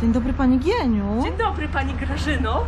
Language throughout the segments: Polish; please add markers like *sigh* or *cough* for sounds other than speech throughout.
Dzień dobry pani Gieniu. Dzień dobry Pani Grażyno.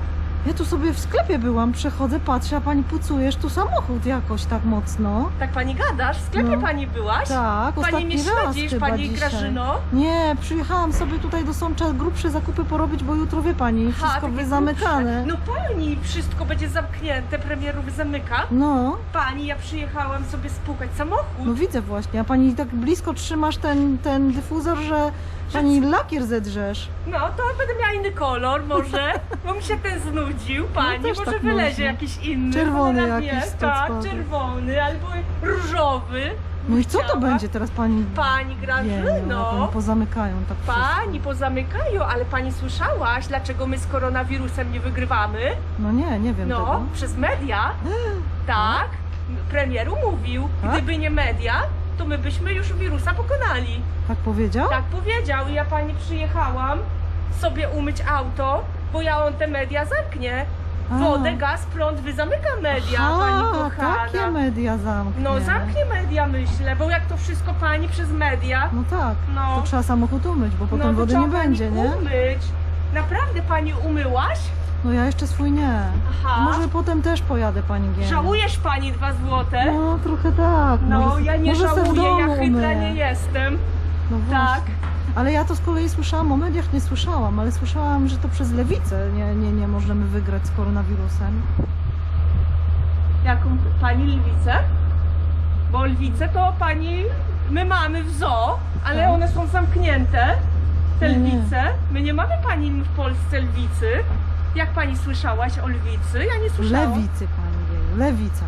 Ja tu sobie w sklepie byłam, przechodzę, patrzę, a pani pucujesz tu samochód jakoś tak mocno. Tak Pani gadasz? W sklepie No. Pani byłaś? Tak, Pani ostatni mnie śledzisz, Pani dzisiaj. Grażyno? Nie, przyjechałam sobie tutaj do Sącza grubsze zakupy porobić, bo jutro wie pani, wszystko wyzamykane. grubsze. No Pani, wszystko będzie zamknięte, premierów zamyka. No, Pani, ja przyjechałam sobie spłukać samochód. no widzę właśnie, a pani tak blisko trzymasz ten, ten dyfuzor, że pani lakier zedrzesz. No, to będę miała inny kolor może, bo mi się ten znudził, Pani. No też może tak wylezie można. jakiś inny. Czerwony jakiś stąd Tak, czerwony albo różowy. No i co to Chciała. będzie teraz pani? Pani Gieniu, a pani Grażyno. pozamykają tak wszystko. Pani pozamykają, ale pani słyszałaś, dlaczego my z koronawirusem nie wygrywamy? No nie, nie wiem No, tego. przez media. *gasps* Tak. Premieru mówił, Tak? gdyby nie media, to my byśmy już wirusa pokonali. Tak powiedział? Tak powiedział i ja pani przyjechałam sobie umyć auto, bo ja on te media zamknie. A. Wodę, gaz, prąd, wy zamyka media, pani Aha, kochana. takie media zamknie. No zamknie media myślę, bo jak to wszystko pani przez media, No tak, no. to trzeba samochód umyć, bo potem no, to wody trzeba nie pani będzie, nie? umyć. Naprawdę pani umyłaś? No ja jeszcze swój nie. Aha. Może potem też pojadę pani Gieniu. Żałujesz pani dwa złote? No trochę tak. No, może, ja nie może żałuję, ja umyję. nie jestem. No Tak. Ale ja to z kolei słyszałam, o mediach nie słyszałam, ale słyszałam, że to przez lewicę nie, nie, nie możemy wygrać z koronawirusem. Jaką pani lwicę? Bo lwice to pani, my mamy w zoo, ale Tak. one są zamknięte, te lwice. My nie mamy pani w Polsce lwicy. Jak pani słyszałaś o lwicy? Ja nie słyszałam. Lewicy pani Gieniu, lewica.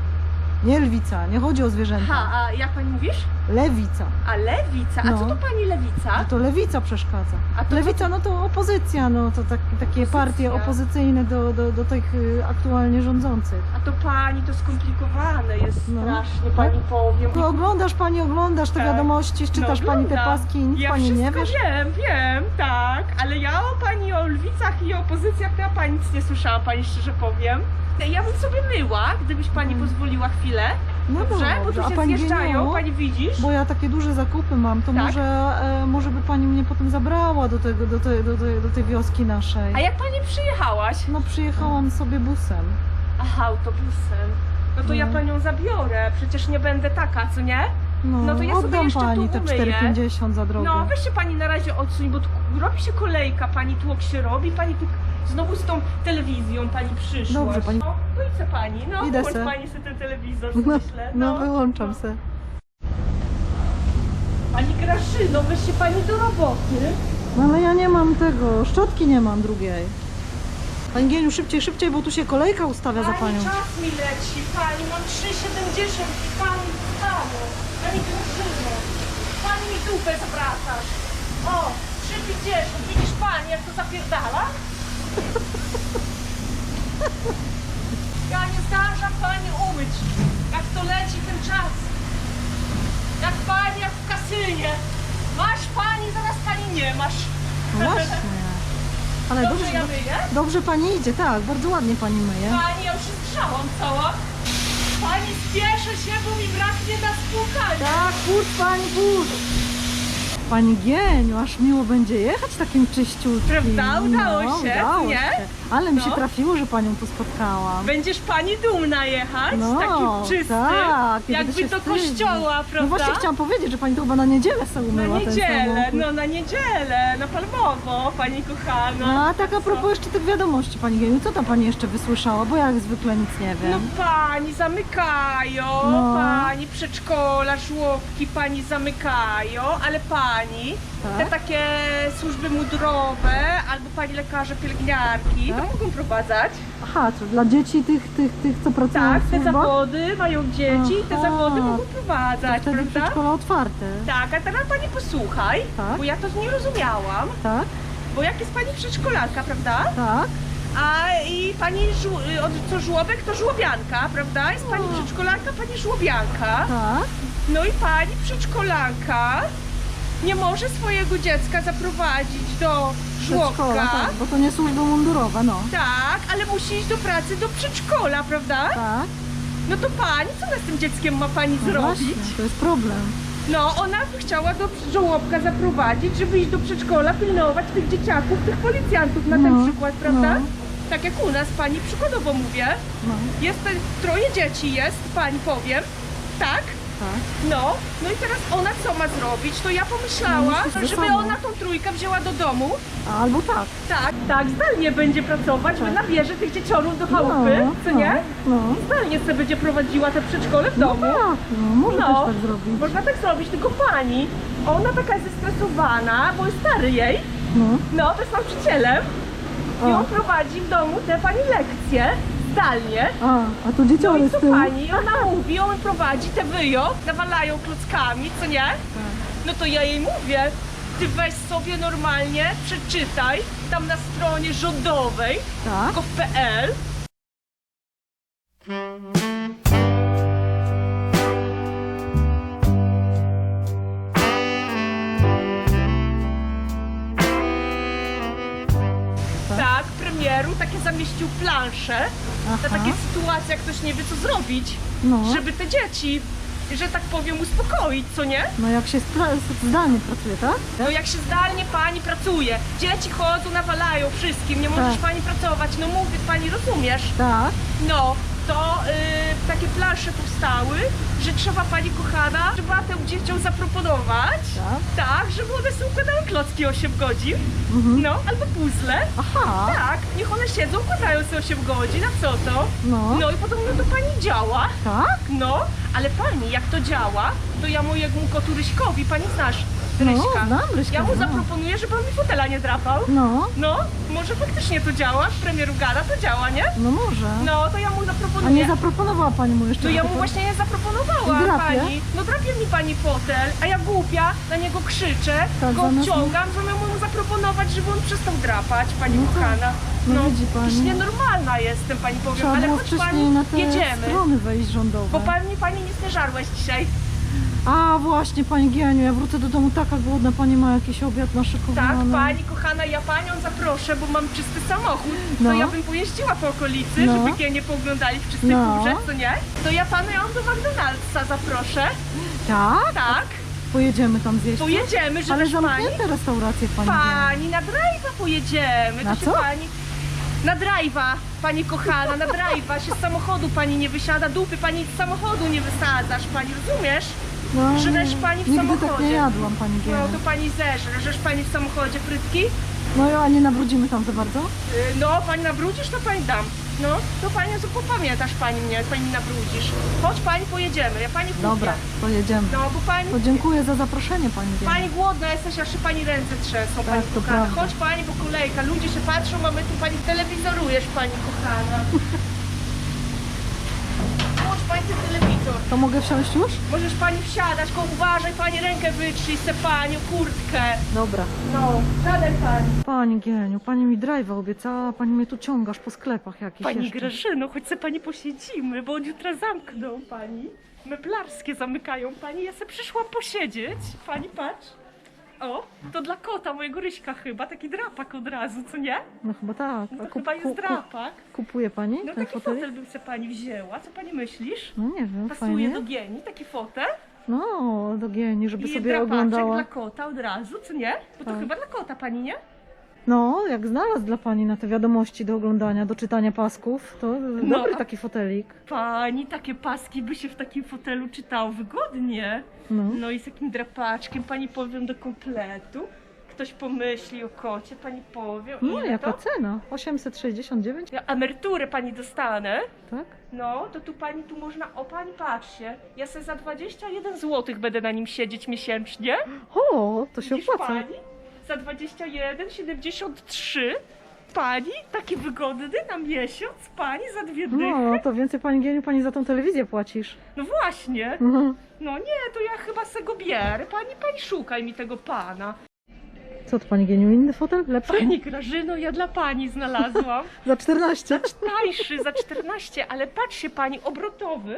Nie lwica, nie chodzi o zwierzęta. Ha, a jak pani mówisz? Lewica. A lewica. A No. co to pani lewica? Że to lewica przeszkadza. A to Lewica no to opozycja, no to tak, takie Opozycja. partie opozycyjne do, do, do tych y, aktualnie rządzących. A to pani to skomplikowane jest No. strasznie, pani powiem. To oglądasz pani, oglądasz te Tak. wiadomości, czytasz No, pani te paski, nic ja pani nie wiesz. wiem, wiem, tak, ale ja o pani o lwicach i o opozycjach to ja pani nic nie słyszałam, pani szczerze powiem. Ja bym sobie myła, gdybyś pani Mhm. pozwoliła chwilę. No Dobrze, bo tu a się pani zjeżdżają, Gieniu, pani widzisz? Bo ja takie duże zakupy mam, to Tak? może, e, może by pani mnie potem zabrała do, tego, do, tej, do, tej, do tej wioski naszej. A jak pani przyjechałaś? No przyjechałam sobie busem. Aha, autobusem. No to ja No. panią zabiorę, przecież nie będę taka, co nie? No, No to ja sobie jeszcze pani tu te umyję. 4,50 za drogę. No, weź się pani na razie odsuń, bo tu robi się kolejka, pani tłok się robi, pani tu znowu z tą telewizją pani przyszła. Dobrze, pani- No, no i co pani? No, Idę włącz se. pani sobie ten telewizor, No, myślę. no wyłączam se. Pani Graszyno, weź się pani do roboty. No ale ja nie mam tego, szczotki nie mam drugiej. Pani Gieniu, szybciej, szybciej, bo tu się kolejka ustawia za Pani, panią. czas mi leci, pani, mam 3,70 i pani stało. Pani Graszyno, pani mi dupę zawracasz. O, 3,50, widzisz pani, jak to zapierdala? Ja nie zdążam pani umyć, jak to leci ten czas. Jak pani, jak w kasynie. Masz pani, zaraz pani nie masz. No właśnie. Ale Dobrze dobrze, ja myję? dobrze pani idzie, tak, bardzo ładnie pani myje. Pani, ja już się zgrzałam cała. Pani spieszę się, bo mi braknie na spłukanie. Tak, puść pani, puść. Pani Gieniu, aż miło będzie jechać takim czyściutkim. Prawda? Udało no, się, udało nie? się. Ale mi się No. trafiło, że panią tu spotkałam. Będziesz pani dumna jechać, No, takim czystym, tak, nie będę jakby się do wstydzić. kościoła, prawda? No właśnie chciałam powiedzieć, że pani to chyba na niedzielę sobie Na umyła ten niedzielę, samochód. no na niedzielę, na Palmowo, pani kochana. No, a tak a propos jeszcze tych wiadomości, pani Gieniu, co tam pani jeszcze wysłyszała? Bo ja jak zwykle nic nie No wiem. pani zamykają, No. pani przedszkola, żłobki pani zamykają, ale pani, Tak? te takie służby mundurowe albo pani lekarze, pielęgniarki, Tak? mogą prowadzać. Aha, to dla dzieci tych, tych, tych co pracują Tak, w te służbach? zawody mają dzieci, te Aha. zawody mogą To prowadzać, wtedy prawda? przedszkola otwarte. Tak, a teraz pani posłuchaj, Tak. bo ja to nie rozumiałam, Tak, bo jak jest pani przedszkolanka, prawda? tak. A i pani żu- y, od- co żłobek to żłobianka, prawda? Jest pani O. przedszkolanka, pani żłobianka. Tak. No i pani przedszkolanka nie może swojego dziecka zaprowadzić do Przedszkola, żłobka. tak, bo to nie służby mundurowe, no. Tak, ale musi iść do pracy do przedszkola, prawda? Tak. No to pani, co z tym dzieckiem ma pani No zrobić? właśnie, to jest problem. No, ona by chciała do żołobka zaprowadzić, żeby iść do przedszkola, pilnować tych dzieciaków, tych policjantów na ten No, przykład, prawda? no. Tak jak u nas, pani przykładowo mówię. No, Jest troje dzieci jest, pani powiem. Tak? Tak. No, no i teraz ona co ma zrobić? To ja No, pomyślałam, musisz ze żeby ona tą trójkę wzięła do domu. Albo tak. Tak, tak, zdalnie będzie pracować, bo nabierze tych dzieciorów do chałupy, co no, nie? No. Zdalnie sobie będzie prowadziła te przedszkole w No domu. tak, no, można No. też tak zrobić. Można tak zrobić, tylko pani, ona taka jest zestresowana, bo jest stary jej, No. no to jest nauczycielem i on prowadzi w domu te pani lekcje zdalnie. A, a tu No dzieciory i z co tyłu. pani, ona mówi, on prowadzi te wyjo, nawalają klockami, co nie? No to ja jej mówię, ty weź sobie normalnie, przeczytaj tam na stronie rządowej, Tak. gov.pl Tak, takie zamieścił plansze na Aha. takie sytuacje, jak ktoś nie wie co zrobić, No. żeby te dzieci, że tak powiem, uspokoić, co nie? No jak się spra- zdalnie pracuje, tak? No jak się zdalnie pani pracuje, dzieci chodzą, nawalają wszystkim, nie możesz Tak. pani pracować, no mówię, pani rozumiesz? Tak. No, to powstały, że trzeba pani kochana, trzeba tym dzieciom zaproponować, Tak. tak, żeby one sobie układały klocki 8 godzin, Mhm. no, albo puzzle. Aha. Tak, niech one siedzą, układają sobie 8 godzin, a co to? No. No i podobno to pani działa. Tak? No, ale pani, jak to działa, to ja mojemu kotu Ryśkowi, pani znasz Ryśka. znam Ryśka, Ja mu znam. zaproponuję, żeby on mi fotela nie drapał. No. No, może faktycznie to działa, premieru gada to działa, nie? No może. No, to ja mu A zaproponuję. nie zaproponowała pani mu jeszcze No ja mu właśnie nie zaproponowałam drapie? pani. No drapie mi pani fotel, a ja głupia na niego krzyczę, Tak, go zamiast- obciągam, zamiast mu zaproponować, żeby on przestał drapać, pani No tak. kochana. No widzi pani. Już nienormalna jestem, pani powiem, Trzeba ale wcześniej pani, na te jedziemy. strony wejść rządowe. Bo pani, pani nic nie żarłeś dzisiaj. A właśnie, pani Gieniu, ja wrócę do domu taka głodna, pani ma jakiś obiad Tak, naszykowany. pani kochana, ja panią zaproszę, bo mam czysty samochód. To No. ja bym pojeździła po okolicy, No. żeby nie pooglądali w czystej No. górze, co nie? To ja panu ją do McDonald'sa zaproszę. Tak? Tak, Pojedziemy tam zjeść. pojedziemy, Ale żebyś pani... zamknięte restauracje, pani. Pani, na drive'a pojedziemy. Na to się co? pani... Na drive'a, pani kochana, na drive'a się z samochodu pani nie wysiada, dupy pani z samochodu nie wysadzasz, pani rozumiesz? No, Żresz pani w Nigdy tak samochodzie. nie jadłam, pani No to pani zeżre, żesz pani w samochodzie frytki? No a nie nabrudzimy tam za bardzo? Y, No, pani nabrudzisz, to pani dam. No, to pani, to popamiętasz pani mnie, jak pani nabrudzisz. Chodź pani, pojedziemy, ja pani kupię. Dobra, pojedziemy. No, bo pani, To dziękuję za zaproszenie, pani pani głodna jesteś, aż się pani ręce trzęsą, Tak, pani to kochana. prawda. Chodź pani, bo kolejka, ludzie się patrzą, a my tu pani telewizorujesz, pani kochana. *laughs* Telewizor. To mogę wsiąść już? Możesz pani wsiadać, tylko uważaj, pani rękę wytrzyj se panią, kurtkę. Dobra. No, siadaj pani. Pani Gieniu, pani mi drive'a obiecała, pani mnie tu ciągasz po sklepach jakichś Pani jeszcze. Grażyno, choć se pani posiedzimy, bo od jutra zamkną pani. Meblarskie zamykają pani, ja se przyszłam posiedzieć. Pani patrz. O, to dla kota mojego Ryśka chyba, taki drapak od razu, co nie? No chyba tak. No to chyba jest drapak. kupuje pani No ten taki fotelik? fotel bym se pani wzięła, co pani myślisz? No nie wiem, Pasuje fajnie. do Gieni, taki fotel? No, do Gieni, żeby I sobie drapaczek oglądała. dla kota od razu, co nie? Bo to Tak. chyba dla kota pani, nie? No, jak znalazł dla pani na te wiadomości do oglądania, do czytania pasków, to No, dobry taki fotelik. Pani, takie paski by się w takim fotelu czytało wygodnie. No. No i z takim drapaczkiem pani powiem do kompletu. Ktoś pomyśli o kocie, pani powie. No, jaka to? cena? 869, Ja emeryturę pani dostanę. tak? No, to tu pani tu można. O pani patrzcie. Ja se za 21 zł będę na nim siedzieć miesięcznie. O, to się Widzisz opłaca. pani? Za 21,73. Pani, taki wygodny na miesiąc, pani za dwie dychy. No, to więcej pani Gieniu, pani za tą telewizję płacisz. No właśnie. Mhm. No nie, to ja chyba se go bierę. Pani, pani szukaj mi tego pana. Co to pani Gieniu, inny fotel? Lepszy? Pani Grażyno, ja dla pani znalazłam. *laughs* Za 14? Tańszy za 14, ale patrzcie pani, obrotowy.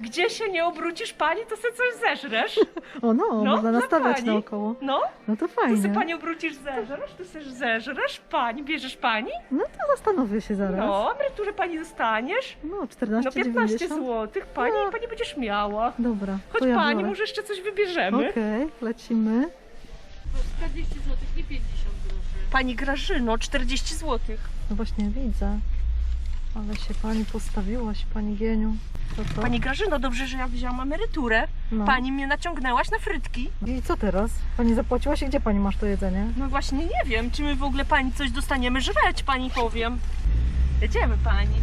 Gdzie się nie obrócisz pani, to sobie coś zeżresz. *laughs* O no, No, można dla nastawiać pani. naokoło. No, No to to sobie fajnie. pani obrócisz, zeżresz, to sobie zeżresz pani, bierzesz pani? No to zastanowię się zaraz. No, emeryturę pani dostaniesz. No, No 14, 15 90. zł pani No. i pani będziesz miała. Dobra, Chodź to ja pani, biorę. może jeszcze coś wybierzemy. Okej, lecimy. 40 zł, nie 50 groszy. Pani Grażyno, 40 zł. No właśnie widzę. Ale się pani postawiłaś, pani Gieniu. Co to? Pani Grażyno, dobrze, że ja wzięłam emeryturę. no. Pani mnie naciągnęłaś na frytki. I co teraz? Pani zapłaciłaś i gdzie pani masz to jedzenie? No właśnie nie wiem, czy my w ogóle pani coś dostaniemy żreć, pani powiem. Jedziemy pani.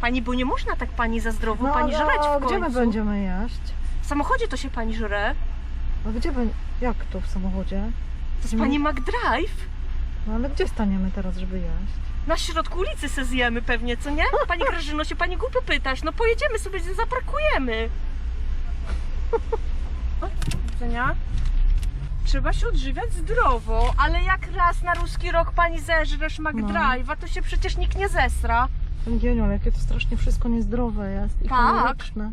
Pani, bo nie można tak pani za zdrowo No pani ale żreć w gdzie my końcu. będziemy jeść? W samochodzie to się pani żre. A gdzie będzie? Jak to w samochodzie? To jest pani McDrive. No ale gdzie staniemy teraz, żeby jeść? Na środku ulicy se zjemy pewnie, co nie? Pani Grażyno, się pani głupio pytasz. No pojedziemy sobie, zaparkujemy. O, do widzenia. Trzeba się odżywiać zdrowo, ale jak raz na ruski rok pani zeżresz McDrive'a, to się przecież nikt nie zesra. Pani Gieniu, ale jakie to strasznie wszystko niezdrowe jest i Tak. kaloryczne.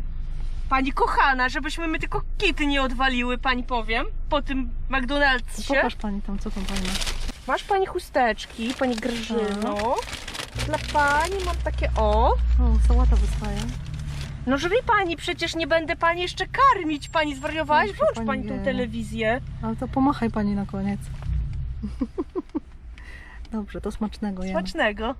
Pani kochana, żebyśmy my tylko kity nie odwaliły, pani powiem, po tym McDonald'sie. Pokaż pani tam, co tam pani ma. Masz pani chusteczki, pani Grażyno. Dla pani mam takie o. O, sałata wystaje. No żywi pani, przecież nie będę pani jeszcze karmić. Pani zwariowałaś? Proszę, Włącz pani pani tą wie. telewizję. Ale to pomachaj pani na koniec. *laughs* Dobrze, to smacznego jemy. Smacznego.